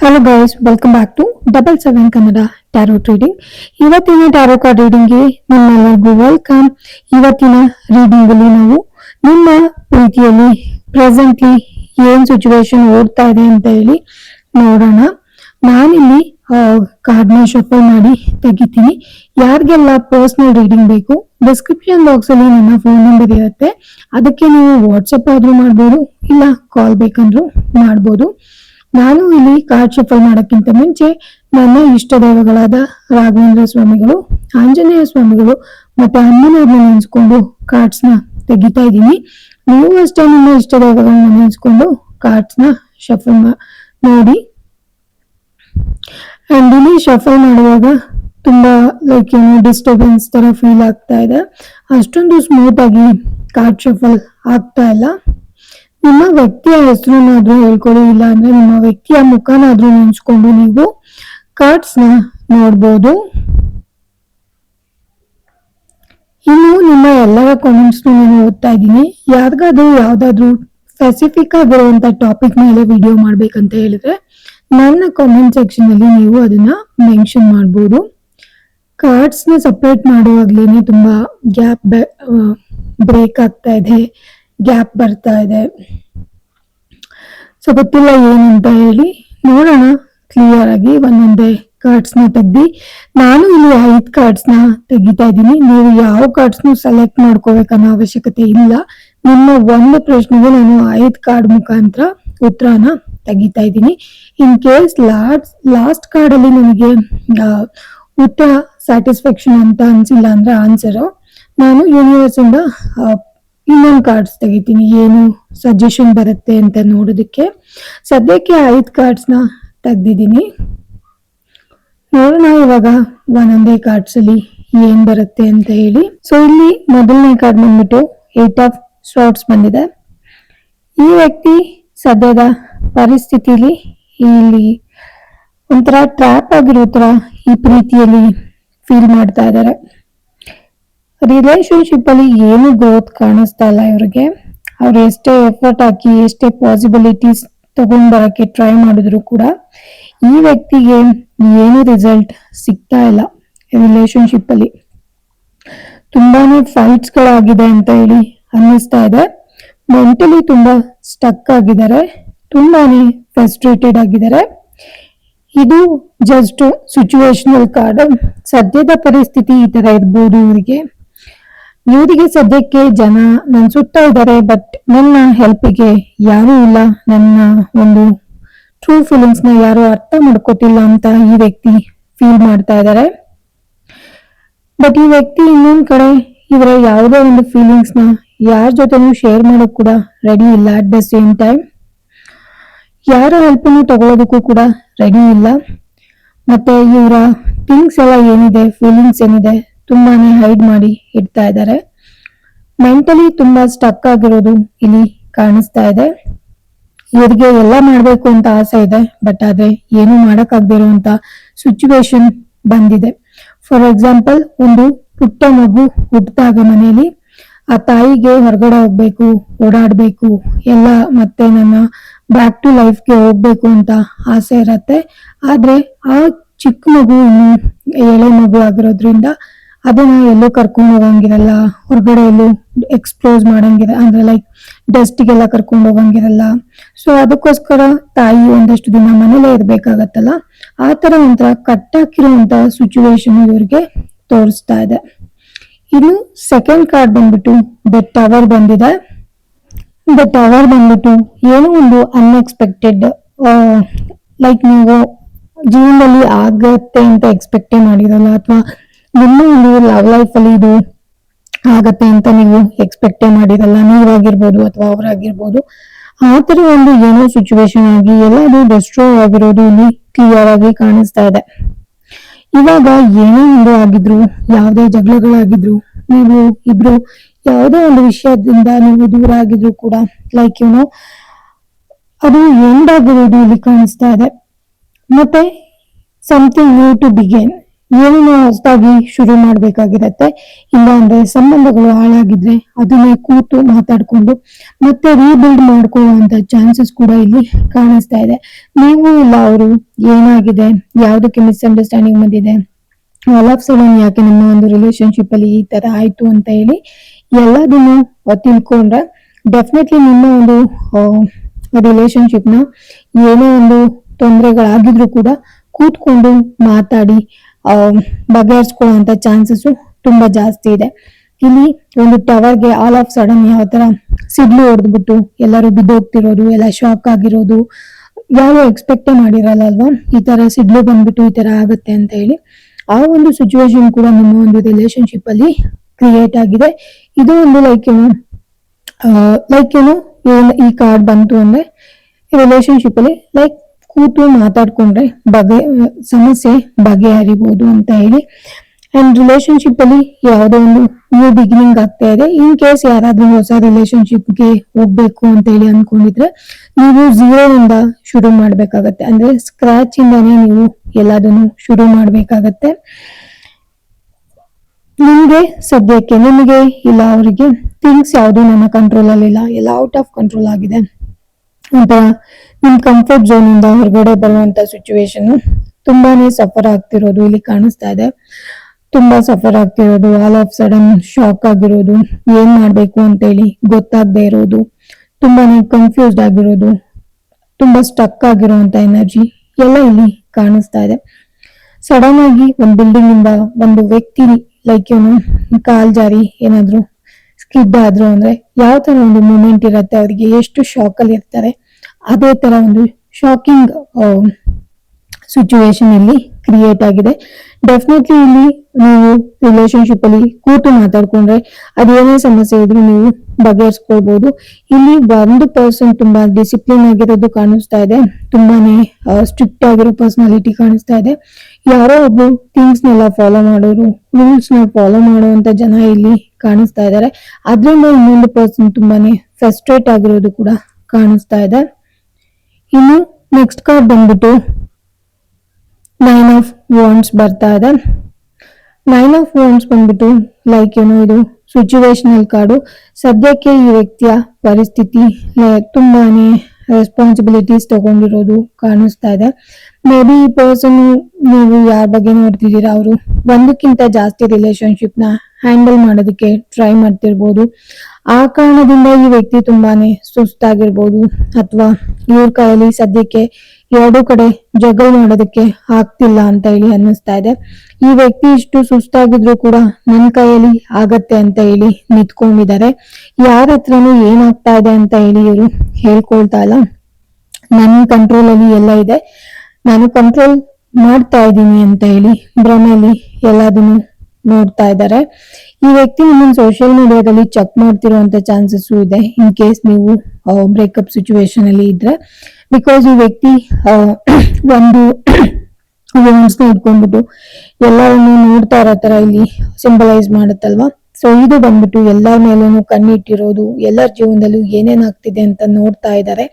Hello guys welcome back to double seven Kannada tarot reading ಇವತ್ತಿನ tarot card ರೀಡಿಂಗ್ಗೆ ನಿಮ್ಮೆಲ್ಲರಿಗೂ welcome ಇವತ್ತಿನ reading ಅಲ್ಲಿ ನಾವು ನಿಮ್ಮ ಪ್ರೀತಿಯಲ್ಲಿ ಪ್ರೆಸೆಂಟ್ಲಿ ಏನ್ ಸಿಚುವೇಶನ್ ಓಡ್ತಾ ಇದೆ ಅಂತ ಹೇಳಿ ನೋಡೋಣ. ನಾನಿಲ್ಲಿ ಕಾರ್ಡ್ನ ಶಫಲ್ ಮಾಡಿ ತೆಗಿತೀನಿ. ಯಾರಿಗೆಲ್ಲ ಪರ್ಸನಲ್ ರೀಡಿಂಗ್ ಬೇಕು ಡಿಸ್ಕ್ರಿಪ್ಷನ್ ಬಾಕ್ಸ್ ಅಲ್ಲಿ ನನ್ನ ಫೋನ್ ನಂಬರ್ ಇರುತ್ತೆ. ಅದಕ್ಕೆ ನೀವು ವಾಟ್ಸಪ್ ಆದ್ರೂ ಮಾಡ್ಬೋದು, ಇಲ್ಲ ಕಾಲ್ ಬೇಕಂದ್ರೂ ಮಾಡ್ಬೋದು. ನಾನು ಇಲ್ಲಿ ಕಾರ್ಡ್ ಶಫಲ್ ಮಾಡೋಕ್ಕಿಂತ ಮುಂಚೆ ನನ್ನ ಇಷ್ಟ ದೈವಗಳಾದ ರಾಘವೇಂದ್ರ ಸ್ವಾಮಿಗಳು, ಆಂಜನೇಯ ಸ್ವಾಮಿಗಳು ಮತ್ತೆ ಅಮ್ಮನವ್ರನ್ನ ನೆನೆಸ್ಕೊಂಡು ಕಾರ್ಡ್ಸ್ನ ತೆಗಿತಾ ಇದ್ದೀನಿ. ನೀವು ಅಷ್ಟೇ ನಿಮ್ಮ ಇಷ್ಟ ದೈವಗಳನ್ನ ನೆನೆಸ್ಕೊಂಡು ಕಾರ್ಡ್ಸ್ನ ಶಫಲ್ ನೋಡಿ. ಅಂಡ್ ಇಲ್ಲಿ ಶಫಲ್ ಮಾಡುವಾಗ ತುಂಬಾ ಲೈಕ್ ಏನು ಡಿಸ್ಟರ್ಬೆನ್ಸ್ ತರ ಫೀಲ್ ಆಗ್ತಾ ಇದೆ. ಅಷ್ಟೊಂದು ಸ್ಮೂತ್ ಆಗಿ ಕಾರ್ಡ್ ಶಫಲ್ ಆಗ್ತಾ ಇಲ್ಲ. ನಿಮ್ಮ ವ್ಯಕ್ತಿಯ ಹೆಸರನ್ನಾದ್ರೂ ಹೇಳ್ಕೊಳ್ಳಿ ಇಲ್ಲ ಅಂದ್ರೆ ನಿಮ್ಮ ವ್ಯಕ್ತಿಯ ಮುಖನಾದ್ರೂ ನೆನ್ಸ್ಕೊಂಡು ನೀವು ಕಾರ್ಡ್ಸ್ನ ನೋಡ್ಬೋದು. ಇನ್ನು ನಿಮ್ಮ ಎಲ್ಲರ ಕಾಮೆಂಟ್ಸ್ ನಾನು ಓದ್ತಾ ಇದ್ದೀನಿ. ಯಾರಿಗಾದ್ರೂ ಯಾವ್ದಾದ್ರು ಸ್ಪೆಸಿಫಿಕ್ ಆಗಿರುವಂತ ಟಾಪಿಕ್ ಮೇಲೆ ವಿಡಿಯೋ ಮಾಡ್ಬೇಕಂತ ಹೇಳಿದ್ರೆ ನನ್ನ ಕಾಮೆಂಟ್ ಸೆಕ್ಷನ್ ಅಲ್ಲಿ ನೀವು ಅದನ್ನ ಮೆನ್ಷನ್ ಮಾಡ್ಬೋದು. ಕಾರ್ಡ್ಸ್ನ ಸಪ್ರೇಟ್ ಮಾಡುವಾಗ್ಲೇನೆ ತುಂಬಾ ಗ್ಯಾಪ್ ಬ್ರೇಕ್ ಆಗ್ತಾ ಇದೆ. ಗ್ಯಾಪ್ ಬರ್ತಾ ಇದೆ. ಸೊ ಗೊತ್ತಿಲ್ಲ ಏನಂತ ಹೇಳಿ. ನೋಡೋಣ. ಕ್ಲಿಯರ್ ಆಗಿ ಒಂದೊಂದೇ ಕಾರ್ಡ್ಸ್ನ ತೆಗ್ದಿ. ನಾನು ಇಲ್ಲಿ ಐದು ಕಾರ್ಡ್ಸ್ನ ತೆಗಿತಾ ಇದ್ದೀನಿ. ನೀವು ಯಾವ ಕಾರ್ಡ್ಸ್ ನು ಸೆಲೆಕ್ಟ್ ಮಾಡ್ಕೋಬೇಕನ್ನೋ ಅವಶ್ಯಕತೆ ಇಲ್ಲ. ನಿಮ್ಮ ಒಂದು ಪ್ರಶ್ನೆಗೆ ನಾನು ಐದು ಕಾರ್ಡ್ ಮುಖಾಂತರ ಉತ್ತರನ ತೆಗಿತಾ ಇದ್ದೀನಿ. In case last last card ಅಲ್ಲಿ ನನಗೆ ಉತ್ತರ ಸ್ಯಾಟಿಸ್ಫ್ಯಾಕ್ಷನ್ ಅಂತ ಅನ್ಸಿಲ್ಲ ಅಂದ್ರೆ ಆನ್ಸರ್ ನಾನು ಯೂನಿವರ್ಸ್ ಇಂದ ಇನ್ನೊಂದು ಕಾರ್ಡ್ಸ್ ತೆಗಿತೀನಿ. ಏನು ಸಜೆಷನ್ ಬರುತ್ತೆ ಅಂತ ನೋಡೋದಕ್ಕೆ. ಸದ್ಯಕ್ಕೆ ಐದು ಕಾರ್ಡ್ಸ್ನ ತೆಗ್ದಿದ್ದೀನಿ. ನೋಡೋಣ ಇವಾಗ ಒಂದೊಂದೇ ಕಾರ್ಡ್ಸ್ ಅಲ್ಲಿ ಏನ್ ಬರುತ್ತೆ ಅಂತ ಹೇಳಿ. ಸೊ ಇಲ್ಲಿ ಮೊದಲನೇ ಕಾರ್ಡ್ ಬಂದ್ಬಿಟ್ಟು ಏಟ್ ಆಫ್ ಶಾರ್ಟ್ಸ್ ಬಂದಿದೆ. ಈ ವ್ಯಕ್ತಿ ಸದ್ಯದ ಪರಿಸ್ಥಿತಿಲಿ ಇಲ್ಲಿ ಒಂಥರ ಟ್ರ್ಯಾಪ್ ಆಗಿರೋ ಥರ ಈ ಪ್ರೀತಿಯಲ್ಲಿ ಫೀಲ್ ಮಾಡ್ತಾ ಇದ್ದಾರೆ. ರಿಲೇಶನ್ಶಿಪ್ ಅಲ್ಲಿ ಏನು ಗ್ರೋತ್ ಕಾಣಿಸ್ತಾ ಇಲ್ಲ ಇವ್ರಿಗೆ. ಅವ್ರು ಎಷ್ಟೇ ಎಫರ್ಟ್ ಹಾಕಿ, ಎಷ್ಟೇ ಪಾಸಿಬಿಲಿಟೀಸ್ ತಗೊಂಡ್ ಬರಕ್ಕೆ ಟ್ರೈ ಮಾಡಿದ್ರು ಕೂಡ ಈ ವ್ಯಕ್ತಿಗೆ ಏನು ರಿಸಲ್ಟ್ ಸಿಗ್ತಾ ಇಲ್ಲ ರಿಲೇಶನ್ಶಿಪ್ ಅಲ್ಲಿ. ತುಂಬಾನೇ ಫೈಟ್ಸ್ ಗಳಾಗಿದೆ ಅಂತ ಹೇಳಿ ಅನ್ನಿಸ್ತಾ ಇದೆ. ಮೆಂಟಲಿ ತುಂಬಾ ಸ್ಟಕ್ ಆಗಿದ್ದಾರೆ, ತುಂಬಾನೇ ಫ್ರಸ್ಟ್ರೇಟೆಡ್ ಆಗಿದ್ದಾರೆ. ಇದು ಜಸ್ಟ್ ಸಿಚುವೇಶನಲ್ ಕಾರ್ಡ್ ಸದ್ಯದ ಪರಿಸ್ಥಿತಿ ಈ ತರ ಇರ್ಬೋದು ಇವರಿಗೆ. ಇವರಿಗೆ ಸದ್ಯಕ್ಕೆ ಜನ ನನ್ನ ಸುತ್ತ ಇದ್ದಾರೆ ಬಟ್ ನನ್ನ ಹೆಲ್ಪಿಗೆ ಯಾರೂ ಇಲ್ಲ. ನನ್ನ ಒಂದು ಟ್ರೂ ಫೀಲಿಂಗ್ಸ್ನ ಯಾರು ಅರ್ಥ ಮಾಡ್ಕೋತಿಲ್ಲ ಅಂತ ಈ ವ್ಯಕ್ತಿ ಫೀಲ್ ಮಾಡ್ತಾ ಇದ್ದಾರೆ ಬಟ್ ಈ ವ್ಯಕ್ತಿ ಇನ್ನೊಂದ್ ಕಡೆ ಇವರ ಯಾವುದೇ ಒಂದು ಫೀಲಿಂಗ್ಸ್ನ ಯಾರ ಜೊತೆನೂ ಶೇರ್ ಮಾಡೋಕ್ ಕೂಡ ರೆಡಿ ಇಲ್ಲ ಅಟ್ ದ ಸೇಮ್ ಟೈಮ್ ಯಾರ ಹೆಲ್ಪನ್ನು ತಗೊಳ್ಳೋದಕ್ಕೂ ಕೂಡ ರೆಡಿ ಇಲ್ಲ. ಮತ್ತೆ ಇವರ ಥಿಂಗ್ಸ್ ಎಲ್ಲ ಏನಿದೆ ಫೀಲಿಂಗ್ಸ್ ಏನಿದೆ ತುಂಬಾನೇ ಹೈಡ್ ಮಾಡಿ ಇಡ್ತಾ ಇದ್ದಾರೆ ಮೆಂಟಲಿ ತುಂಬಾ ಸ್ಟಕ್ ಆಗಿರೋದು ಇಲ್ಲಿ ಕಾಣಿಸ್ತಾ ಇದೆ. ಇವ್ರಿಗೆ ಎಲ್ಲ ಮಾಡ್ಬೇಕು ಅಂತ ಆಸೆ ಇದೆ ಬಟ್ ಆದ್ರೆ ಏನು ಮಾಡಕ್ ಆಗದಿರುವಂತ ಸಿಚುವೇಶನ್ ಬಂದಿದೆ. ಫಾರ್ ಎಕ್ಸಾಂಪಲ್ ಒಂದು ಪುಟ್ಟ ಮಗು ಹುಟ್ಟಿದಾಗ ಮನೆಯಲ್ಲಿ, ಆ ತಾಯಿಗೆ ಹೊರಗಡೆ ಹೋಗ್ಬೇಕು, ಓಡಾಡ್ಬೇಕು, ಎಲ್ಲ ಮತ್ತೆ ನನ್ನ ಬ್ಯಾಕ್ ಟು ಲೈಫ್ಗೆ ಹೋಗ್ಬೇಕು ಅಂತ ಆಸೆ ಇರತ್ತೆ. ಆದ್ರೆ ಆ ಚಿಕ್ಕ ಮಗು ಇನ್ನು ಎಳೆ ಮಗು ಆಗಿರೋದ್ರಿಂದ ಅದನ್ನ ಎಲ್ಲೂ ಕರ್ಕೊಂಡು ಹೋಗಂಗಿರಲ್ಲ, ಹೊರಗಡೆ ಎಲ್ಲೂ ಎಕ್ಸ್ಪ್ಲೋಸ್ ಮಾಡಂಗಿರ, ಅಂದ್ರೆ ಲೈಕ್ ಗೆಲ್ಲ ಕರ್ಕೊಂಡು ಹೋಗಂಗಿರಲ್ಲ. ಸೊ ಅದಕ್ಕೋಸ್ಕರ ತಾಯಿ ಒಂದಷ್ಟು ದಿನ ಮನೇಲೆ ಇರ್ಬೇಕಾಗತ್ತಲ್ಲ, ಆ ತರ ಒಂಥರ ಕಟ್ಟಾಕಿರುವಂತ ಸಿಚುವೇಶನ್ ಇವ್ರಿಗೆ ತೋರಿಸ್ತಾ ಇದೆ. ಇನ್ನು ಸೆಕೆಂಡ್ ಕಾರ್ಡ್ ಬಂದ್ಬಿಟ್ಟು ದ ಟವರ್ ಬಂದಿದೆ. ದ ಟವರ್ ಬಂದ್ಬಿಟ್ಟು ಏನೋ ಒಂದು ಅನ್ಎಕ್ಸ್ಪೆಕ್ಟೆಡ್ ಲೈಕ್ ನೀವು ಜೀವನದಲ್ಲಿ ಆಗತ್ತೆ ಅಂತ ಎಕ್ಸ್ಪೆಕ್ಟೇ ಮಾಡಿರಲ್ಲ, ಅಥವಾ ನಿಮ್ಮ ಒಂದು ಲವ್ ಲೈಫ್ ಅಲ್ಲಿ ಇದು ಆಗತ್ತೆ ಅಂತ ನೀವು ಎಕ್ಸ್ಪೆಕ್ಟೇ ಮಾಡಿರಲ್ಲ. ನೀವಾಗಿರ್ಬೋದು ಅಥವಾ ಅವರಾಗಿರ್ಬೋದು ಆ ತರ ಒಂದು ಏನೋ ಸಿಚುವೇಶನ್ ಆಗಿ ಎಲ್ಲರೂ ಡಿಸ್ಟ್ರೋ ಆಗಿರೋದು ಇಲ್ಲಿ ಕ್ಲಿಯರ್ ಆಗಿ ಕಾಣಿಸ್ತಾ ಇದೆ. ಇವಾಗ ಏನೇ ಒಂದು ಆಗಿದ್ರು, ಯಾವುದೇ ಜಗಳಗಳಾಗಿದ್ರು, ನೀವು ಇಬ್ರು ಯಾವುದೇ ಒಂದು ವಿಷಯದಿಂದ ನೀವು ದೂರ ಆಗಿದ್ರು ಕೂಡ ಲೈಕ್ ಏನೋ ಅದು ಎಂಡ್ ಆಗಿರೋದು ಇಲ್ಲಿ ಕಾಣಿಸ್ತಾ ಇದೆ. ಮತ್ತೆ ಸಮಥಿಂಗ್ ನ್ಯೂ ಟು ಬಿಗೇನ್ ಏನೋ ಹೊಸದಾಗಿ ಶುರು ಮಾಡ್ಬೇಕಾಗಿರತ್ತೆ. ಇಲ್ಲ ಅಂದ್ರೆ ಸಂಬಂಧಗಳು ಹಾಳಾಗಿದ್ರೆ ಅದನ್ನೇ ಕೂತು ಮಾತಾಡ್ಕೊಂಡು ಮತ್ತೆ ರೀಬಿಲ್ಡ್ ಮಾಡ್ಕೊಳ್ಳುವಂತ ಚಾನ್ಸಸ್ ಕೂಡ ಇಲ್ಲಿ ಕಾಣಿಸ್ತಾ ಇದೆ. ನೀವು ಇಲ್ಲ ಅವರು, ಏನಾಗಿದೆ? ಯಾವ್ದಕ್ಕೆ ಮಿಸ್ಅಂಡರ್ಸ್ಟ್ಯಾಂಡಿಂಗ್ ಬಂದಿದೆ? ಆಲ್ ಆಫ್ ಸಡನ್ ಯಾಕೆ ನಮ್ಮ ಒಂದು ರಿಲೇಶನ್ಶಿಪ್ ಅಲ್ಲಿ ಈ ತರ ಆಯ್ತು ಅಂತ ಹೇಳಿ ಎಲ್ಲದನ್ನು ತಿಳ್ಕೊಂಡ್ರೆ ಡೆಫಿನೆಟ್ಲಿ ನಿಮ್ಮ ಒಂದು ರಿಲೇಶನ್ಶಿಪ್ನ ಏನೋ ಒಂದು ತೊಂದರೆಗಳಾಗಿದ್ರು ಕೂಡ ಕೂತ್ಕೊಂಡು ಮಾತಾಡಿ ಬಗೆಹರಿಸ್ಕೊಳ್ಳುವಂತ ಚಾನ್ಸಸ್ ತುಂಬಾ ಜಾಸ್ತಿ ಇದೆ. ಇಲ್ಲಿ ಒಂದು ಟವರ್ಗೆ ಆಲ್ ಆಫ್ ಸಡನ್ ಯಾವ ತರ ಸಿಡ್ಲು ಹೊಡೆದ್ಬಿಟ್ಟು ಎಲ್ಲರೂ ಬಿದ್ದೋಗ್ತಿರೋದು, ಎಲ್ಲ ಶಾಕ್ ಆಗಿರೋದು, ಯಾರು ಎಕ್ಸ್ಪೆಕ್ಟೇ ಮಾಡಿರಲ್ಲ ಅಲ್ವಾ? ಈ ತರ ಸಿಡ್ಲು ಬಂದ್ಬಿಟ್ಟು ಈ ತರ ಆಗುತ್ತೆ ಅಂತ ಹೇಳಿ ಆ ಒಂದು ಸಿಚುವೇಶನ್ ಕೂಡ ನಿಮ್ಮ ಒಂದು ರಿಲೇಶನ್ಶಿಪ್ ಅಲ್ಲಿ ಕ್ರಿಯೇಟ್ ಆಗಿದೆ. ಇದು ಒಂದು ಲೈಕ್ ಏನು ಲೈಕ್ ಏನು, ಈ ಕಾರ್ಡ್ ಬಂತು ಅಂದ್ರೆ ರಿಲೇಶನ್ಶಿಪ್ ಅಲ್ಲಿ ಲೈಕ್ ಕೂತು ಮಾತಾಡ್ಕೊಂಡ್ರೆ ಬಗೆ, ಸಮಸ್ಯೆ ಬಗೆಹರಿಬಹುದು ಅಂತ ಹೇಳಿ. ಅಂಡ್ ರಿಲೇಶನ್ಶಿಪ್ ಅಲ್ಲಿ ಯಾವುದೋ ಒಂದು ನ್ಯೂ ಬಿಗಿನಿಂಗ್ ಆಗ್ತಾ ಇದೆ. ಇನ್ ಕೇಸ್ ಯಾರಾದ್ರೂ ಹೊಸ ರಿಲೇಶನ್ಶಿಪ್ಗೆ ಹೋಗ್ಬೇಕು ಅಂತ ಹೇಳಿ ಅನ್ಕೊಂಡಿದ್ರೆ ನೀವು ಝೀರೋ ಇಂದ ಶುರು ಮಾಡ್ಬೇಕಾಗತ್ತೆ. ಅಂದ್ರೆ ಸ್ಕ್ರಾಚ್ ಇಂದಾನೇ ನೀವು ಎಲ್ಲದನ್ನು ಶುರು ಮಾಡ್ಬೇಕಾಗತ್ತೆ. ನಿಮ್ಗೆ ಸದ್ಯಕ್ಕೆ, ನಿಮಗೆ ಇಲ್ಲ ಅವರಿಗೆ ಥಿಂಗ್ಸ್ ಯಾವುದು ನನ್ನ ಕಂಟ್ರೋಲ್ ಅಲ್ಲಿ ಇಲ್ಲ ಎಲ್ಲ ಔಟ್ ಆಫ್ ಕಂಟ್ರೋಲ್ ಆಗಿದೆ. ಅಂತ ನಿಮ್ ಕಂಫರ್ಟ್ ಝೋನ್ ಇಂದ ಹೊರಗಡೆ ಬರುವಂತ ಸಿಚುವೇಶನ್ ತುಂಬಾನೇ ಸಫರ್ ಆಗ್ತಿರೋದು ಇಲ್ಲಿ ಕಾಣಿಸ್ತಾ ಇದೆ. ತುಂಬಾ ಸಫರ್ ಆಗ್ತಿರೋದು. ಆಲ್ ಆಫ್ ಸಡನ್ ಶಾಕ್ ಆಗಿರೋದು. ಏನ್ ಮಾಡ್ಬೇಕು ಅಂತ ಹೇಳಿ ಗೊತ್ತಾಗದೆ ಇರೋದು. ತುಂಬಾನೇ ಕನ್ಫ್ಯೂಸ್ಡ್ ಆಗಿರೋದು. ತುಂಬಾ ಸ್ಟಕ್ ಆಗಿರುವಂತ ಎನರ್ಜಿ ಎಲ್ಲ ಇಲ್ಲಿ ಕಾಣಿಸ್ತಾ ಇದೆ. ಸಡನ್ ಆಗಿ ಒಂದ್ ಬಿಲ್ಡಿಂಗ್ ಇಂದ ಒಂದು ವ್ಯಕ್ತಿ ಲೈಕ್ ಏನು ಕಾಲ್ ಜಾರಿ ಏನಾದ್ರು ಸ್ಕಿಡ್ ಆದ್ರು ಅಂದ್ರೆ ಯಾವ ತರ ಒಂದು ಮೂಮೆಂಟ್ ಇರುತ್ತೆ, ಅವರಿಗೆ ಎಷ್ಟು ಶಾಕ್ ಅಲ್ಲಿ ಇರ್ತಾರೆ. ಅದೇ ತರ ಒಂದು ಶಾಕಿಂಗ್ ಸಿಚುವೇಶನ್ ಇಲ್ಲಿ ಕ್ರಿಯೇಟ್ ಆಗಿದೆ. ಡೆಫಿನೆಟ್ಲಿ ಇಲ್ಲಿ ನೀವು ರಿಲೇಶನ್ಶಿಪ್ ಅಲ್ಲಿ ಕೂತು ಮಾತಾಡ್ಕೊಂಡ್ರೆ ಅದೇನೇ ಸಮಸ್ಯೆ ಇದ್ರೂ ನೀವು ಬಗೆಹರಿಸ್ಕೊಳ್ಬಹುದು ಇಲ್ಲಿ ಒಂದು ಪರ್ಸನ್ ತುಂಬಾ ಡಿಸಿಪ್ಲಿನ್ ಆಗಿರೋದು ಕಾಣಿಸ್ತಾ ಇದೆ. ತುಂಬಾನೇ ಸ್ಟ್ರಿಕ್ಟ್ ಆಗಿರೋ ಪರ್ಸನಾಲಿಟಿ ಕಾಣಿಸ್ತಾ ಇದೆ. ಯಾರೋ ಒಬ್ರು ಥಿಂಗ್ಸ್ ನೆಲ್ಲ ಫಾಲೋ ಮಾಡೋರು ರೂಲ್ಸ್ನ ಫಾಲೋ ಮಾಡುವಂತ ಜನ ಇಲ್ಲಿ ಕಾಣಿಸ್ತಾ ಇದ್ದಾರೆ. ಅದ್ರಿಂದ ಇನ್ನೊಂದು ಪರ್ಸನ್ ತುಂಬಾನೇ ಫ್ರಸ್ಟ್ರೇಟ್ ಆಗಿರೋದು ಕೂಡ ಕಾಣಿಸ್ತಾ ಇದೆ. ಇನ್ನು ನೆಕ್ಸ್ಟ್ ಕಾರ್ಡ್ ಬಂದ್ಬಿಟ್ಟು ನೈನ್ ಆಫ್ ವೋನ್ಸ್ ಬರ್ತಾ ಇದೆ. ನೈನ್ ಆಫ್ ವಾಂಡ್ಸ್ ಬಂದ್ಬಿಟ್ಟು ಲೈಕ್ ಏನು ಇದು ಸಿಚುವೇಶನಲ್ ಕಾರ್ಡು ಸದ್ಯಕ್ಕೆ ಈ ವ್ಯಕ್ತಿಯ ಪರಿಸ್ಥಿತಿ ತುಂಬಾ ತುಂಬಾನೇ ರೆಸ್ಪಾನ್ಸಿಬಿಲಿಟೀಸ್ ತಗೊಂಡಿರೋದು ಕಾಣಿಸ್ತಾ ಇದೆ. ಮೇ ಬಿ ಈ ಪರ್ಸನ್ ನೀವು ಯಾರ ಬಗ್ಗೆ ನೋಡ್ತಿದ್ದೀರಾ ಅವರು ಒಂದಕ್ಕಿಂತ ಜಾಸ್ತಿ ರಿಲೇಶನ್ಶಿಪ್ನ ಹ್ಯಾಂಡಲ್ ಮಾಡೋದಕ್ಕೆ ಟ್ರೈ ಮಾಡ್ತಿರ್ಬೋದು. ಆ ಕಾರಣದಿಂದ ಈ ವ್ಯಕ್ತಿ ತುಂಬಾನೇ ಸುಸ್ತಾಗಿರ್ಬೋದು. ಅಥವಾ ಇವ್ರ ಕೈಯಲ್ಲಿ ಸದ್ಯಕ್ಕೆ ಎರಡೂ ಕಡೆ ಜಗಳ ಮಾಡೋದಕ್ಕೆ ಆಗ್ತಿಲ್ಲ ಅಂತ ಹೇಳಿ ಅನ್ನಿಸ್ತಾ ಇದೆ. ಈ ವ್ಯಕ್ತಿ ಇಷ್ಟು ಸುಸ್ತಾಗಿದ್ರು ಕೂಡ ನನ್ನ ಕೈಯಲ್ಲಿ ಆಗತ್ತೆ ಅಂತ ಹೇಳಿ ನಿಂತ್ಕೊಂಡಿದ್ದಾರೆ. ಯಾರ ಹತ್ರನೂ ಏನಾಗ್ತಾ ಇದೆ ಅಂತ ಹೇಳಿ ಇವರು ಹೇಳ್ಕೊಳ್ತಾ ಇಲ್ಲ. ನನ್ನ ಕಂಟ್ರೋಲ್ ಅಲ್ಲಿ ಎಲ್ಲ ಇದೆ. ನಾನು ಕಂಟ್ರೋಲ್ ಮಾಡ್ತಾ ಇದ್ದೀನಿ ಅಂತ ಹೇಳಿ ಭ್ರಮೆಯಲ್ಲಿ ಎಲ್ಲದನ್ನು ನೋಡ್ತಾ ಇದ್ದಾರೆ. ಈ ವ್ಯಕ್ತಿ ನಿಮ್ಮನ್ನು ಸೋಷಿಯಲ್ ಮೀಡಿಯಾದಲ್ಲಿ ಚೆಕ್ ಮಾಡ್ತಿರುವಂತ ಚಾನ್ಸಸ್ ಇದೆ. ಇನ್ ಕೇಸ್ ನೀವು ಬ್ರೇಕಪ್ ಸಿಚುವೇಶನ್ ಅಲ್ಲಿ ಇದ್ರೆ ಬಿಕಾಸ್ ಈ ವ್ಯಕ್ತಿ ಒಂದು ನ ಇಟ್ಕೊಂಡ್ಬಿಟ್ಟು ಎಲ್ಲರನ್ನು ನೋಡ್ತಾ ಇರೋ ತರ ಇಲ್ಲಿ ಸಿಂಬಲೈಸ್ ಮಾಡುತ್ತಲ್ವಾ? ಸೊ ಇದು ಬಂದ್ಬಿಟ್ಟು ಎಲ್ಲರ ಮೇಲೂ ಕಣ್ಣಿಟ್ಟಿರೋದು, ಎಲ್ಲರ ಜೀವನದಲ್ಲೂ ಏನೇನಾಗ್ತಿದೆ ಅಂತ ನೋಡ್ತಾ ಇದ್ದಾರೆ.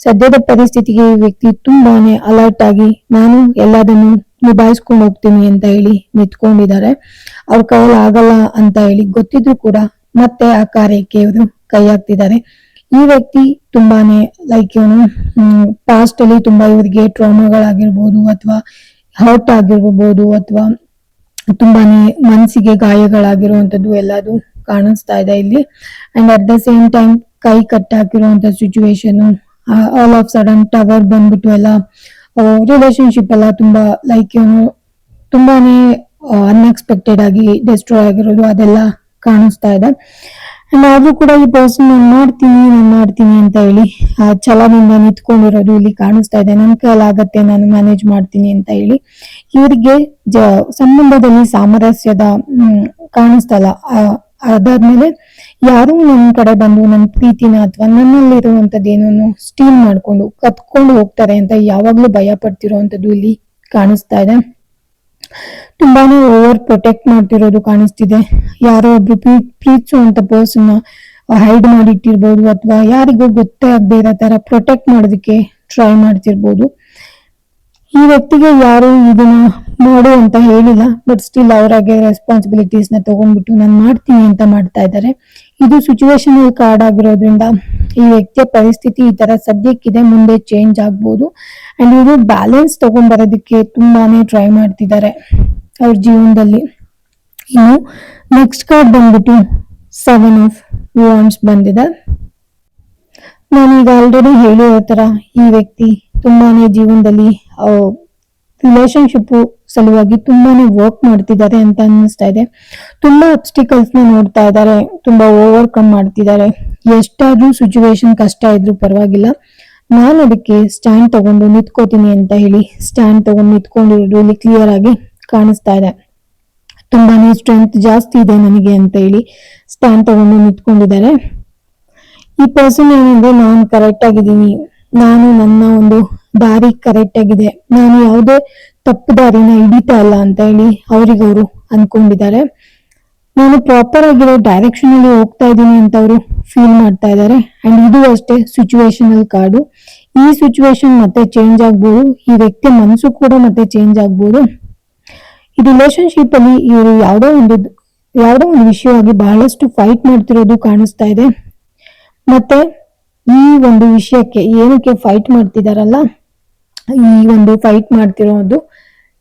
ಸದ್ಯದ ಪರಿಸ್ಥಿತಿಗೆ ಈ ವ್ಯಕ್ತಿ ತುಂಬಾನೇ ಅಲರ್ಟ್ ಆಗಿ, ನಾನು ಎಲ್ಲದನ್ನು ನಿಭಾಯಿಸ್ಕೊಂಡು ಹೋಗ್ತೀನಿ ಅಂತ ಹೇಳಿ ನಿಂತ್ಕೊಂಡಿದ್ದಾರೆ ಅವ್ರ ಕೈಯಲ್ಲಿ ಆಗಲ್ಲ ಅಂತ ಹೇಳಿ ಗೊತ್ತಿದ್ರು ಕೂಡ ಮತ್ತೆ ಆ ಕಾರ್ಯಕ್ಕೆ ಇವರು ಕೈ ಹಾಕ್ತಿದ್ದಾರೆ. ಈ ವ್ಯಕ್ತಿ ತುಂಬಾನೇ ಲೈಕ್ ಏನು ಪಾಸ್ಟ್ ಅಲ್ಲಿ ತುಂಬಾ ಇವರಿಗೆ ಟ್ರಾಮಾಗಳಾಗಿರ್ಬೋದು ಅಥವಾ ಹರ್ಟ್ ಆಗಿರ್ಬೋದು ಅಥವಾ ತುಂಬಾನೇ ಮನಸ್ಸಿಗೆ ಗಾಯಗಳಾಗಿರುವಂತದ್ದು ಎಲ್ಲದು ಕಾಣಿಸ್ತಾ ಇದೆ ಇಲ್ಲಿ. And at the same time ಕೈ cut ಹಾಕಿರುವಂತ situation all of sudden tower ಬಂದ್ಬಿಟ್ಟು ಎಲ್ಲ ರಿಲೇಶನ್ಶಿಪ್ ಎಲ್ಲ ತುಂಬಾ ಲೈಕ್ ಏನು ತುಂಬಾನೇ ಅನ್ಎಕ್ಸ್ಪೆಕ್ಟೆಡ್ ಆಗಿ ಡಿಸ್ಟ್ರಾಯ್ ಆಗಿರೋದು ಅದೆಲ್ಲ ಕಾಣಿಸ್ತಾ ಇದೆ. ಅಂಡ್ ಆದ್ರೂ ಕೂಡ ಈ ಪರ್ಸನ್ ನಾನು ಮಾಡ್ತೀನಿ ನಾನು ಮಾಡ್ತೀನಿ ಅಂತ ಹೇಳಿ ಛಲದಿಂದ ನಿಂತ್ಕೊಂಡಿರೋದು ಇಲ್ಲಿ ಕಾಣಿಸ್ತಾ ಇದೆ. ನನ್ನ ಕೈಲಾಗತ್ತೆ ನಾನು ಮ್ಯಾನೇಜ್ ಮಾಡ್ತೀನಿ ಅಂತ ಹೇಳಿ. ಇವರಿಗೆ ಸಂಬಂಧದಲ್ಲಿ ಸಾಮರಸ್ಯದ ಹ್ಮ್, ಕಾಣಿಸ್ತಾ ಇಲ್ಲ. ಆ- ಅದಾದ್ಮೇಲೆ ಯಾರು ನನ್ನ ಕಡೆ ಬಂದು ನನ್ನ ಪ್ರೀತಿನ ಅಥವಾ ನನ್ನಲ್ಲಿರುವಂತದ್ದು ಏನೋನು ಸ್ಟೀಲ್ ಮಾಡ್ಕೊಂಡು ಕತ್ಕೊಂಡು ಹೋಗ್ತಾರೆ ಅಂತ ಯಾವಾಗ್ಲೂ ಭಯ ಪಡ್ತಿರೋಂಥದ್ದು ಇಲ್ಲಿ ಕಾಣಿಸ್ತಾ ಇದೆ. ತುಂಬಾನೇ ಓವರ್ ಪ್ರೊಟೆಕ್ಟ್ ಮಾಡ್ತಿರೋದು ಕಾಣಿಸ್ತಿದೆ. ಯಾರೋ ಒಬ್ರು ಪ್ರೀ- ಪ್ರೀತಿಸುವಂತ ಪರ್ಸನ್ ಹೈಡ್ ಮಾಡಿಟ್ಟಿರ್ಬೋದು ಅಥವಾ ಯಾರಿಗೂ ಗೊತ್ತೇ ಆಗದೆ ಇರೋ ತರ ಪ್ರೊಟೆಕ್ಟ್ ಮಾಡೋದಕ್ಕೆ ಟ್ರೈ ಮಾಡ್ತಿರ್ಬೋದು. ಈ ವ್ಯಕ್ತಿಗೆ ಯಾರು ಇದನ್ನ ಮಾಡು ಅಂತ ಹೇಳಿಲ್ಲ ಬಟ್ ಸ್ಟಿಲ್ ಅವರಾಗೆ ರೆಸ್ಪಾನ್ಸಿಬಿಲಿಟೀಸ್ನ ತಗೊಂಡ್ಬಿಟ್ಟು ನಾನು ಮಾಡ್ತೀನಿ ಅಂತ ಮಾಡ್ತಾ ಇದ್ದಾರೆ. ಇದು ಸಿಚುವೇಶನಲ್ ಕಾರ್ಡ್ ಆಗಿರೋದ್ರಿಂದ ಈ ವ್ಯಕ್ತಿಯ ಪರಿಸ್ಥಿತಿ ಈ ತರ ಸದ್ಯಕ್ಕಿದೆ, ಮುಂದೆ ಚೇಂಜ್ ಆಗ್ಬೋದು. ಅಂಡ್ ಇದು ಬ್ಯಾಲೆನ್ಸ್ ತಗೊಂಡ್ಬರೋದಕ್ಕೆ ತುಂಬಾನೇ ಟ್ರೈ ಮಾಡ್ತಿದ್ದಾರೆ ಅವ್ರ ಜೀವನದಲ್ಲಿ. ಇನ್ನು ನೆಕ್ಸ್ಟ್ ಕಾರ್ಡ್ ಬಂದ್ಬಿಟ್ಟು ಸೆವೆನ್ ಆಫ್ ವಾನ್ಸ್ ಬಂದಿದೆ. ನಾನೀಗ ಆಲ್ರೆಡಿ ಹೇಳಿರೋ ತರ ಈ ವ್ಯಕ್ತಿ ತುಂಬಾನೇ ಜೀವನದಲ್ಲಿ ರಿಲೇಶನ್ಶಿಪ್ ಸಲುವಾಗಿ ತುಂಬಾನೇ ವರ್ಕ್ ಮಾಡ್ತಿದ್ದಾರೆ ಅಂತ ಅನ್ನಿಸ್ತಾ ಇದೆ. ತುಂಬಾ ಅಬ್ಸ್ಟಿಕಲ್ಸ್ನ ನೋಡ್ತಾ ಇದ್ದಾರೆ, ತುಂಬಾ ಓವರ್ಕಮ್ ಮಾಡ್ತಿದ್ದಾರೆ. ಎಷ್ಟಾದ್ರೂ ಸಿಚುವೇಶನ್ ಕಷ್ಟ ಇದ್ರೂ ಪರವಾಗಿಲ್ಲ. ನಾನು ಅದಕ್ಕೆ ಸ್ಟ್ಯಾಂಡ್ ತಗೊಂಡು ನಿಂತ್ಕೋತೀನಿ ಅಂತ ಹೇಳಿ ಸ್ಟ್ಯಾಂಡ್ ತಗೊಂಡು ನಿಂತ್ಕೊಂಡಿರೋದು ಇಲ್ಲಿ ಕ್ಲಿಯರ್ ಆಗಿ ಕಾಣಿಸ್ತಾ ಇದೆ. ತುಂಬಾನೇ ಸ್ಟ್ರೆಂತ್ ಜಾಸ್ತಿ ಇದೆ ನನಗೆ ಅಂತ ಹೇಳಿ ಸ್ಟ್ಯಾಂಡ್ ತಗೊಂಡು ನಿಂತ್ಕೊಂಡಿದ್ದಾರೆ. ಈ ಪರ್ಸನ್ ಏನಂದ್ರೆ ನಾನು ಕರೆಕ್ಟ್ ಆಗಿದ್ದೀನಿ. ನಾನು ನನ್ನ ಒಂದು ದಾರಿ ಕರೆಕ್ಟ್ ಆಗಿದೆ. ನಾನು ಯಾವುದೇ ತಪ್ಪು ದಾರಿನ ಹಿಡಿತಾ ಇಲ್ಲ ಅಂತ ಹೇಳಿ ಅವರಿಗವರು ಅನ್ಕೊಂಡಿದ್ದಾರೆ. ನಾನು ಪ್ರಾಪರ್ ಆಗಿರೋ ಡೈರೆಕ್ಷನ್ ಅಲ್ಲಿ ಹೋಗ್ತಾ ಇದ್ದೀನಿ ಅಂತ ಅವರು ಫೀಲ್ ಮಾಡ್ತಾ ಇದ್ದಾರೆ. ಅಂಡ್ ಇದು ಅಷ್ಟೇ ಸಿಚುವೇಶನಲ್ ಕಾರ್ಡು ಈ ಸಿಚುವೇಶನ್ ಮತ್ತೆ ಚೇಂಜ್ ಆಗ್ಬೋದು. ಈ ವ್ಯಕ್ತಿಯ ಮನಸ್ಸು ಕೂಡ ಮತ್ತೆ ಚೇಂಜ್ ಆಗ್ಬೋದು. ಈ ರಿಲೇಶನ್ಶಿಪ್ ಅಲ್ಲಿ ಇವರು ಯಾವುದೋ ಒಂದು ಯಾವುದೋ ಒಂದು ವಿಷಯವಾಗಿ ಬಹಳಷ್ಟು ಫೈಟ್ ಮಾಡ್ತಿರೋದು ಕಾಣಿಸ್ತಾ ಇದೆ. ಮತ್ತೆ ಈ ಒಂದು ವಿಷಯಕ್ಕೆ ಏನಕ್ಕೆ ಫೈಟ್ ಮಾಡ್ತಿದಾರಲ್ಲ ಈ ಒಂದು ಫೈಟ್ ಮಾಡ್ತಿರೋದು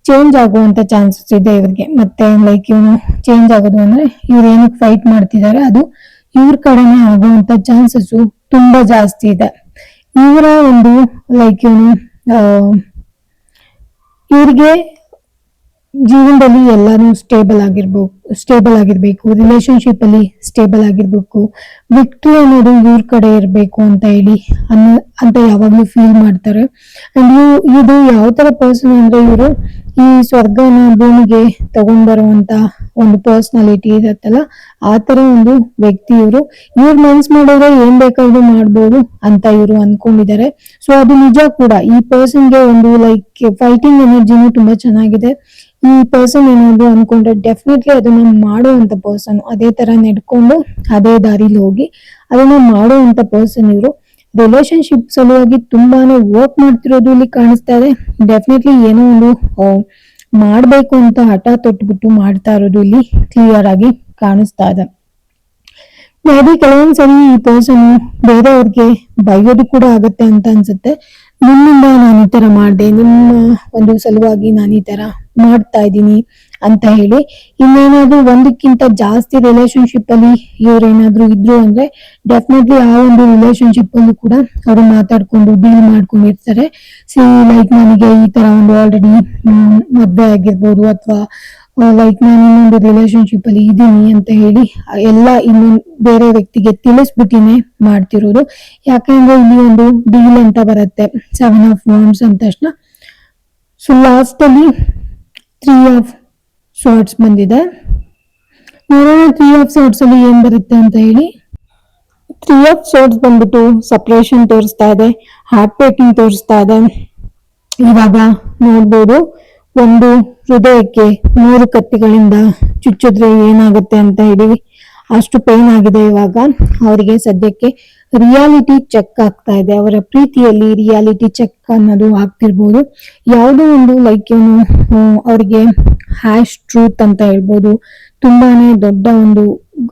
ಚೇಂಜ್ ಆಗುವಂತ ಚಾನ್ಸಸ್ ಇದೆ ಇವ್ರಿಗೆ. ಮತ್ತೆ ಲೈಕ್ ಇವನು ಚೇಂಜ್ ಆಗೋದು ಅಂದ್ರೆ ಇವ್ರು ಏನಕ್ಕೆ ಫೈಟ್ ಮಾಡ್ತಿದ್ದಾರೆ, ಅದು ಇವ್ರ ಕಡೆನೆ ಆಗುವಂತ ಚಾನ್ಸಸ್ ತುಂಬಾ ಜಾಸ್ತಿ ಇದೆ. ಇವರ ಒಂದು ಲೈಕ್ ಇವನು ಇವ್ರಿಗೆ ಜೀವನದಲ್ಲಿ ಎಲ್ಲಾನು ಸ್ಟೇಬಲ್ ಆಗಿರ್ಬೇಕು ಸ್ಟೇಬಲ್ ಆಗಿರ್ಬೇಕು ರಿಲೇಶನ್ಶಿಪ್ ಅಲ್ಲಿ ಸ್ಟೇಬಲ್ ಆಗಿರ್ಬೇಕು ವಿಕ್ಟ್ರಿ ಅನ್ನೋದು ಇವ್ರ ಕಡೆ ಇರಬೇಕು ಅಂತ ಹೇಳಿ ಅನ್ನ, ಅಂತ ಯಾವಾಗ್ಲೂ ಫೀಲ್ ಮಾಡ್ತಾರೆ. ಅಂಡ್ ಇದು ಯಾವ ತರ ಪರ್ಸನ್ ಅಂದ್ರೆ ಇವರು ಈ ಸ್ವರ್ಗನ ಭೂಮಿಗೆ ತಗೊಂಡ್ ಬರುವಂತ ಒಂದು ಪರ್ಸ್ನಾಲಿಟಿ ಇರತ್ತಲ್ಲ, ಆ ತರ ಒಂದು ವ್ಯಕ್ತಿ ಇವರು ಇವ್ರ ಮನ್ಸ್ ಮಾಡಿದ್ರೆ ಏನ್ ಬೇಕಾದ್ರೂ ಮಾಡ್ಬೋದು ಅಂತ ಇವರು ಅನ್ಕೊಂಡಿದ್ದಾರೆ. ಸೊ ಅದು ನಿಜ ಕೂಡ. ಈ ಪರ್ಸನ್ಗೆ ಒಂದು ಲೈಕ್ ಫೈಟಿಂಗ್ ಎನರ್ಜಿನೂ ತುಂಬಾ ಚೆನ್ನಾಗಿದೆ. ಈ ಪರ್ಸನ್ ಏನಾದ್ರು ಅನ್ಕೊಂಡ್ರೆ ಡೆಫಿನೆಟ್ಲಿ ಅದನ್ನ ಮಾಡುವಂತ ಪರ್ಸನ್ ಅದೇ ತರ ನೆಡ್ಕೊಂಡು ಅದೇ ದಾರಿಲಿ ಹೋಗಿ ಅದನ್ನ ಮಾಡುವಂತ ಪರ್ಸನ್ ಇವರು. ರಿಲೇಶನ್ಶಿಪ್ ಸಲುವಾಗಿ ತುಂಬಾನೇ ವರ್ಕ್ ಮಾಡ್ತಿರೋದು ಇಲ್ಲಿ ಕಾಣಿಸ್ತಾ ಇದೆ. ಡೆಫಿನೆಟ್ಲಿ ಏನೋ ಒಂದು ಮಾಡ್ಬೇಕು ಅಂತ ಹಠ ತೊಟ್ಬಿಟ್ಟು ಮಾಡ್ತಾ ಇರೋದು ಇಲ್ಲಿ ಕ್ಲಿಯರ್ ಆಗಿ ಕಾಣಿಸ್ತಾ ಇದೆ. ಮೇ ಬಿ ಕೆಲವೊಂದ್ಸರಿ ಈ ಪರ್ಸನ್ ಬೇರೆಯವ್ರಿಗೆ ಬೈಯೋದು ಕೂಡ ಆಗತ್ತೆ ಅಂತ ಅನ್ಸುತ್ತೆ. ನಿಮ್ಮಿಂದ ನಾನು ಈ ತರ ಮಾಡಿದೆ, ನಿಮ್ಮ ಒಂದು ಸಲುವಾಗಿ ನಾನು ಈ ತರ ಮಾಡ್ತಾ ಇದ್ದೀನಿ ಅಂತ ಹೇಳಿ, ಇನ್ನೇನಾದ್ರೂ ಒಂದಕ್ಕಿಂತ ಜಾಸ್ತಿ ರಿಲೇಶನ್ಶಿಪ್ ಅಲ್ಲಿ ಇವ್ರೇನಾದ್ರೂ ಇದ್ರು ಅಂದ್ರೆ ಡೆಫಿನೆಟ್ಲಿ ಆ ಒಂದು ರಿಲೇಶನ್ಶಿಪ್ ಅಲ್ಲೂ ಕೂಡ ಅವರು ಮಾತಾಡ್ಕೊಂಡು ಡೀಲ್ ಮಾಡ್ಕೊಂಡಿರ್ತಾರೆ ಸಿ ಲೈಕ್ ನನಗೆ ಈ ತರ ಒಂದು ಆಲ್ರೆಡಿ ಮದ್ವೆ ಆಗಿರ್ಬೋದು ಅಥವಾ ಲೈಕ್ ನಾನು ಇನ್ನೊಂದು ರಿಲೇಶನ್ಶಿಪ್ ಅಲ್ಲಿ ಇದ್ದೀನಿ ಅಂತ ಹೇಳಿ ಎಲ್ಲ ಇನ್ನೊಂದು ಬೇರೆ ವ್ಯಕ್ತಿಗೆ ತಿಳಿಸ್ಬಿಟ್ಟಿನೇ ಮಾಡ್ತಿರೋದು. ಯಾಕಂದ್ರೆ ಇಲ್ಲಿ ಒಂದು ಡೀಲ್ ಅಂತ ಬರುತ್ತೆ ಸೆವೆನ್ ಆಫ್ ವಾಮ್ಸ್ ಅಂತ ತಕ್ಷಣ. ಸೊ ಲಾಸ್ಟ್ ಅಲ್ಲಿ ತ್ರೀ ಆಫ್ ಶಾರ್ಟ್ಸ್ ಬಂದಿದೆ. ನೋಡೋಣ ತ್ರೀ ಆಫ್ ಶಾರ್ಟ್ಸ್ ಅಲ್ಲಿ ಏನ್ ಬರುತ್ತೆ ಅಂತ ಹೇಳಿ. ತ್ರೀ ಆಫ್ ಶಾರ್ಟ್ಸ್ ಬಂದ್ಬಿಟ್ಟು ಸಪ್ರೇಷನ್ ತೋರಿಸ್ತಾ ಇದೆ ಹಾರ್ಟ್ ಬ್ರೇಕಿಂಗ್ ತೋರಿಸ್ತಾ ಇದೆ. ಇವಾಗ ನೋಡ್ಬೋದು. ಒಂದು ಹೃದಯಕ್ಕೆ ಮೂರು ಕತ್ತಿಗಳಿಂದ ಚುಚ್ಚಿದ್ರೆ ಏನಾಗುತ್ತೆ ಅಂತ ಹೇಳಿ ಅಷ್ಟು ಪೇನ್ ಆಗಿದೆ ಇವಾಗ. ಅವರಿಗೆ ಸದ್ಯಕ್ಕೆ ರಿಯಾಲಿಟಿ ಚೆಕ್ ಆಗ್ತಾ ಇದೆ. ಅವರ ಪ್ರೀತಿಯಲ್ಲಿ ರಿಯಾಲಿಟಿ ಚೆಕ್ ಅನ್ನೋದು ಆಗ್ತಿರ್ಬೋದು. ಯಾವುದೋ ಒಂದು ಲೈಕ್ ಏನು ಅವರಿಗೆ ಹ್ಯಾಶ್ ಟ್ರೂತ್ ಅಂತ ಹೇಳ್ಬೋದು. ತುಂಬಾನೇ ದೊಡ್ಡ ಒಂದು,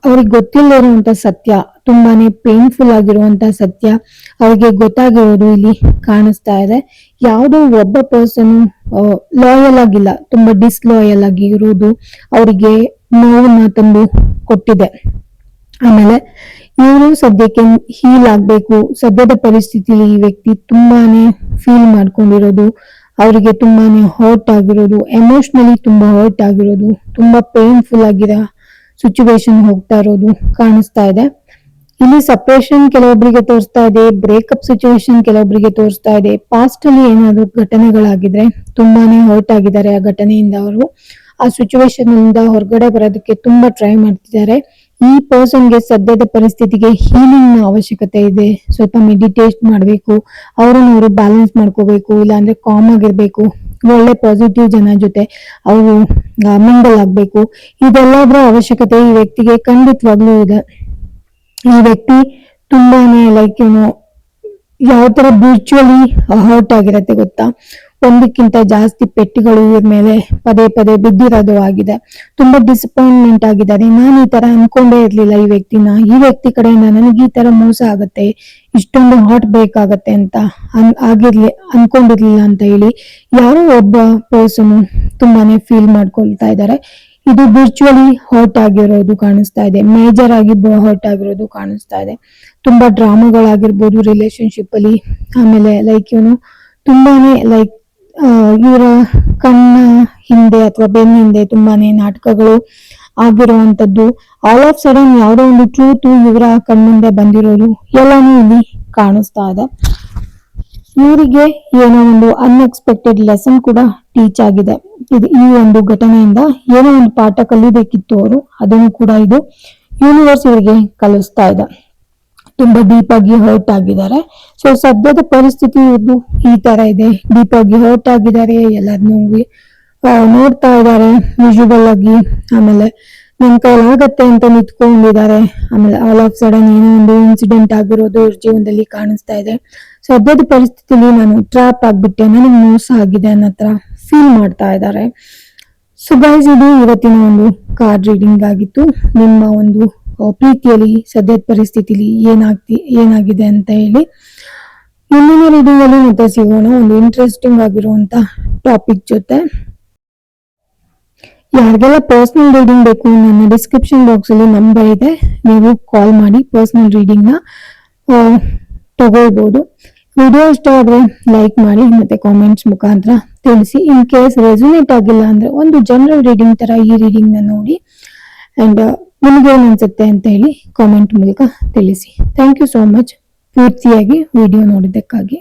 ಅವ್ರಿಗೆ ಗೊತ್ತಿಲ್ಲ ಇರುವಂತ ಸತ್ಯ ತುಂಬಾನೇ ಪೇನ್ಫುಲ್ ಆಗಿರುವಂತ ಸತ್ಯ ಅವ್ರಿಗೆ ಗೊತ್ತಾಗಿರೋದು ಇಲ್ಲಿ ಕಾಣಿಸ್ತಾ ಇದೆ. ಯಾವುದೋ ಒಬ್ಬ ಪರ್ಸನ್ ಲಾಯಲ್ ಆಗಿಲ್ಲ, ತುಂಬಾ ಡಿಸ್ಲಾಯಲ್ ಆಗಿ ಇರೋದು ಅವರಿಗೆ ನೋವನ್ನ ತಂದು ಕೊಟ್ಟಿದೆ. ಆಮೇಲೆ ಇವರು ಸದ್ಯಕ್ಕೆ ಹೀಲ್ ಆಗ್ಬೇಕು, ಸದ್ಯದ ಪರಿಸ್ಥಿತಿಲಿ ಈ ವ್ಯಕ್ತಿ ತುಂಬಾನೇ ಫೀಲ್ ಮಾಡ್ಕೊಂಡಿರೋದು, ಅವರಿಗೆ ತುಂಬಾನೇ ಹರ್ಟ್ ಆಗಿರೋದು ಎಮೋಷನಲಿ ತುಂಬಾ ಹರ್ಟ್ ಆಗಿರೋದು, ತುಂಬಾ ಪೇನ್ಫುಲ್ ಆಗಿರೋ ಸಿಚುವೇಶನ್ ಹೋಗ್ತಾ ಇರೋದು ಕಾಣಿಸ್ತಾ ಇದೆ. ಇಲ್ಲಿ ಸಪ್ರೇಷನ್ ಕೆಲವೊಬ್ಬರಿಗೆ ತೋರಿಸ್ತಾ ಇದೆ ಬ್ರೇಕಪ್ ಸಿಚುವೇಶನ್ ಕೆಲವೊಬ್ಬರಿಗೆ ತೋರಿಸ್ತಾ ಇದೆ. ಪಾಸ್ಟ್ ಅಲ್ಲಿ ಏನಾದ್ರು ಘಟನೆಗಳಾಗಿದ್ರೆ ತುಂಬಾನೇ ಹರ್ಟ್ ಆಗಿದ್ದಾರೆ ಆ ಘಟನೆಯಿಂದ ಅವರು. ಆ ಸಿಚುವೇಶನ್ ಇಂದ ಹೊರಗಡೆ ಬರೋದಕ್ಕೆ ತುಂಬಾ ಟ್ರೈ ಮಾಡ್ತಿದ್ದಾರೆ. ಈ ಪರ್ಸನ್ಗೆ ಸದ್ಯದ ಪರಿಸ್ಥಿತಿಗೆ ಹೀಲಿಂಗ್ನ ಅವಶ್ಯಕತೆ ಇದೆ. ಸ್ವಲ್ಪ ಮೆಡಿಟೇಟ್ ಮಾಡಬೇಕು, ಅವರನ್ನು ಅವರು ಬ್ಯಾಲೆನ್ಸ್ ಮಾಡ್ಕೋಬೇಕು, ಇಲ್ಲಾಂದ್ರೆ ಕಾಮ್ ಆಗಿರ್ಬೇಕು. ಒಳ್ಳೆ ಪಾಸಿಟಿವ್ ಜನ ಜೊತೆ ಅವರು ಮಿಂಗಲ್ ಆಗ್ಬೇಕು. ಇದೆಲ್ಲದರ ಅವಶ್ಯಕತೆ ಈ ವ್ಯಕ್ತಿಗೆ ಖಂಡಿತವಾಗ್ಲೂ ಇದೆ. ಈ ವ್ಯಕ್ತಿ ತುಂಬಾನೇ ಲೈಕ್ ಏನು ಯಾವ ತರ ಬ್ಯೂಚುವಲಿ ಹರ್ಟ್ ಆಗಿರತ್ತೆ ಗೊತ್ತಾ? ಒಂದಕ್ಕಿಂತ ಜಾಸ್ತಿ ಪೆಟ್ಟಿಗಳು ಇವ್ರ ಮೇಲೆ ಪದೇ ಪದೇ ಬಿದ್ದಿರೋದು ಆಗಿದೆ. ತುಂಬಾ ಡಿಸಪಾಯಿಂಟ್ಮೆಂಟ್ ಆಗಿದ್ದಾರೆ. ನಾನು ಈ ತರ ಅನ್ಕೊಂಡೇ ಇರ್ಲಿಲ್ಲ ಈ ವ್ಯಕ್ತಿನ. ಈ ವ್ಯಕ್ತಿ ಕಡೆಯಿಂದ ನನಗೆ ಈ ತರ ಮೋಸ ಆಗತ್ತೆ. ಇಷ್ಟೊಂದು ಹಾಟ್ ಬೇಕಾಗತ್ತೆ ಅಂತ ಅನ್ ಆಗಿರ್ಲಿ, ಅನ್ಕೊಂಡಿರ್ಲಿಲ್ಲ ಅಂತ ಹೇಳಿ ಯಾರೋ ಒಬ್ಬ ಪರ್ಸನ್ ತುಂಬಾನೇ ಫೀಲ್ ಮಾಡ್ಕೊಳ್ತಾ ಇದ್ದಾರೆ. ಇದು ವಿರ್ಚುವಲಿ ಹರ್ಟ್ ಆಗಿರೋದು ಕಾಣಿಸ್ತಾ ಇದೆ. ಮೇಜರ್ ಆಗಿ ಹರ್ಟ್ ಆಗಿರೋದು ಕಾಣಿಸ್ತಾ ಇದೆ. ತುಂಬಾ ಡ್ರಾಮಾಗಳಾಗಿರ್ಬೋದು ರಿಲೇಶನ್ಶಿಪ್ ಅಲ್ಲಿ. ಆಮೇಲೆ ಲೈಕ್ ಇವನು ತುಂಬಾನೇ ಲೈಕ್ ಇವರ ಕಣ್ಣ ಹಿಂದೆ ಅಥವಾ ಬೆನ್ನ ಹಿಂದೆ ತುಂಬಾನೇ ನಾಟಕಗಳು ಆಗಿರುವಂತದ್ದು ಆಲ್ ಆಫ್ ಸಡನ್ ಯಾವುದೋ ಒಂದು ಟ್ರೂತ್ ಇವರ ಕಣ್ಮುಂದೆ ಬಂದಿರೋದು ಎಲ್ಲಾನು ಇಲ್ಲಿ ಕಾಣಿಸ್ತಾ ಇದೆ. ಇವರಿಗೆ ಏನೋ ಒಂದು ಅನ್ಎಕ್ಸ್ಪೆಕ್ಟೆಡ್ ಲೆಸನ್ ಕೂಡ ಟೀಚ್ ಆಗಿದೆ. ಇದು ಈ ಒಂದು ಘಟನೆಯಿಂದ ಏನೋ ಒಂದು ಪಾಠ ಕಲಿಬೇಕಿತ್ತು ಅವರು, ಅದನ್ನು ಕೂಡ ಇದು ಯೂನಿವರ್ಸ್ ಇವರಿಗೆ ಕಲಿಸ್ತಾ ಇದೆ. ತುಂಬಾ ಡೀಪ್ ಆಗಿ ಹರ್ಟ್ ಆಗಿದ್ದಾರೆ. ಸೊ ಸದ್ಯದ ಪರಿಸ್ಥಿತಿ ಇದು ಈ ತರ ಇದೆ. ಡೀಪ್ ಆಗಿ ಹರ್ಟ್ ಆಗಿದ್ದಾರೆ, ಎಲ್ಲರನ್ನೂ ನೋಡ್ತಾ ಇದ್ದಾರೆ ವಿಜುವಲ್ ಆಗಿ. ಆಮೇಲೆ ನನ್ ಕೈಲಾಗತ್ತೆ ಅಂತ ನಿಂತ್ಕೊಂಡಿದ್ದಾರೆ. ಆಮೇಲೆ ಆಲ್ ಆಫ್ ಸಡನ್ ಏನೋ ಒಂದು ಇನ್ಸಿಡೆಂಟ್ ಆಗಿರೋದು ಇವ್ರ ಜೀವನದಲ್ಲಿ ಕಾಣಿಸ್ತಾ ಇದೆ. ಸದ್ಯದ ಪರಿಸ್ಥಿತಿಲಿ ನಾನು ಟ್ರಾಪ್ ಆಗ್ಬಿಟ್ಟೆ. ನನಗೆ ಮೋಸ ಆಗಿದೆ ಅನ್ನತ್ರ ತರ. ಫೀಲ್ ಮಾಡ್ತಾ ಇದ್ದಾರೆ. ಸೊ ಗೈಸ್ ಇದು ಇವತ್ತಿನ ಒಂದು ಕಾರ್ಡ್ ರೀಡಿಂಗ್ ಆಗಿತ್ತು. ನಿಮ್ಮ ಒಂದು ಪ್ರೀತಿಯಲ್ಲಿ ಸದ್ಯದ ಪರಿಸ್ಥಿತಿಲಿ ಏನಾಗ್ತಿ ಏನಾಗಿದೆ ಅಂತ ಹೇಳಿ. ಮುಂದಿನ ರೀಡಿಂಗ್ ಅಲ್ಲಿ ಮತ್ತೆ ಸಿಗೋಣ. ಒಂದು ಇಂಟ್ರೆಸ್ಟಿಂಗ್ ಆಗಿರುವಂತ ಟಾಪಿಕ್ ಜೊತೆ. ಯಾರಿಗೆಲ್ಲ ಪರ್ಸನಲ್ ರೀಡಿಂಗ್ ಬೇಕು ನನ್ನ ಡಿಸ್ಕ್ರಿಪ್ಷನ್ ಬಾಕ್ಸ್ ಅಲ್ಲಿ ನಂಬರ್ ಇದೆ. ನೀವು ಕಾಲ್ ಮಾಡಿ ಪರ್ಸನಲ್ ರೀಡಿಂಗ್ನ ಆ, ತಗೊಳ್ಬೋದು. ವಿಡಿಯೋ ಇಷ್ಟ ಆದ್ರೆ ಲೈಕ್ ಮಾಡಿ ಮತ್ತೆ ಕಾಮೆಂಟ್ಸ್ ಮುಖಾಂತರ ತಿಳಿಸಿ ಇನ್ ಕೇಸ್ ರೆಸುನೇಟ್ ಆಗಿಲ್ಲ ಅಂದ್ರೆ ಒಂದು ಜನರಲ್ ರೀಡಿಂಗ್ ತರ ಈ ರೀಡಿಂಗ್ನ ನೋಡಿ. ಅಂಡ್ ನಿಮ್ಗೆ ಏನ್ ಅನ್ಸುತ್ತೆ ಅಂತ ಹೇಳಿ ಕಾಮೆಂಟ್ ಮೂಲಕ ತಿಳಿಸಿ. ಥ್ಯಾಂಕ್ ಯು ಸೋ ಮಚ್ ಪೂರ್ತಿಯಾಗಿ ವಿಡಿಯೋ ನೋಡಿದ್ದಕ್ಕಾಗಿ.